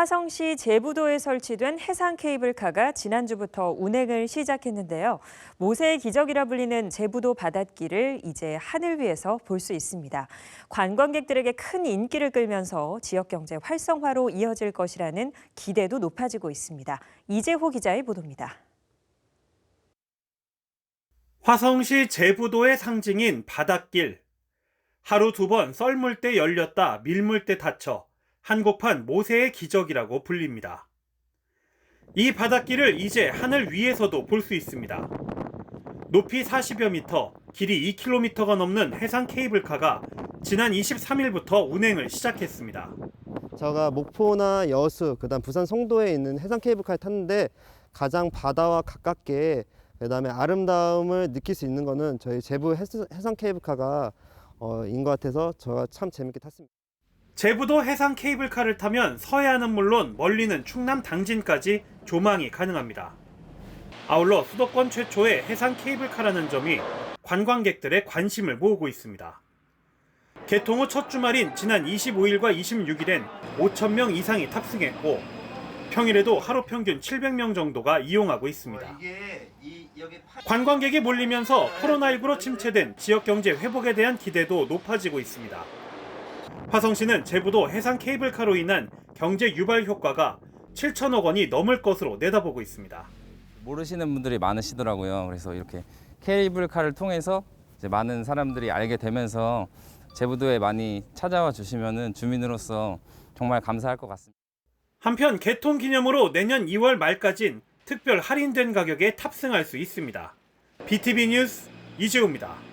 화성시 제부도에 설치된 해상 케이블카가 지난주부터 운행을 시작했는데요. 모세의 기적이라 불리는 제부도 바닷길을 이제 하늘 위에서 볼 수 있습니다. 관광객들에게 큰 인기를 끌면서 지역 경제 활성화로 이어질 것이라는 기대도 높아지고 있습니다. 이재호 기자의 보도입니다. 화성시 제부도의 상징인 바닷길. 하루 두 번 썰물 때 열렸다 밀물 때 닫혀 한국판 모세의 기적이라고 불립니다. 이 바닷길을 이제 하늘 위에서도 볼 수 있습니다. 높이 40여 미터, 길이 2km가 넘는 해상 케이블카가 지난 23일부터 운행을 시작했습니다. 제가 목포나 여수, 그다음 부산 송도에 있는 해상 케이블카를 탔는데 가장 바다와 가깝게 그다음에 아름다움을 느낄 수 있는 거는 저희 제부 해상 케이블카가 어, 인것 같아서 제가 참 재밌게 탔습니다. 제부도 해상 케이블카를 타면 서해안은 물론 멀리는 충남 당진까지 조망이 가능합니다. 아울러 수도권 최초의 해상 케이블카라는 점이 관광객들의 관심을 모으고 있습니다. 개통 후 첫 주말인 지난 25일과 26일엔 5,000명 이상이 탑승했고 평일에도 하루 평균 700명 정도가 이용하고 있습니다. 관광객이 몰리면서 코로나19로 침체된 지역 경제 회복에 대한 기대도 높아지고 있습니다. 화성시는 제부도 해상 케이블카로 인한 경제 유발 효과가 7천억 원이 넘을 것으로 내다보고 있습니다. 모르시는 분들이 많으시더라고요. 그래서 이렇게 케이블카를 통해서 많은 사람들이 알게 되면서 제부도에 많이 찾아와 주시면은 주민으로서 정말 감사할 것 같습니다. 한편 개통 기념으로 내년 2월 말까진 특별 할인된 가격에 탑승할 수 있습니다. BTV 뉴스 이재우입니다.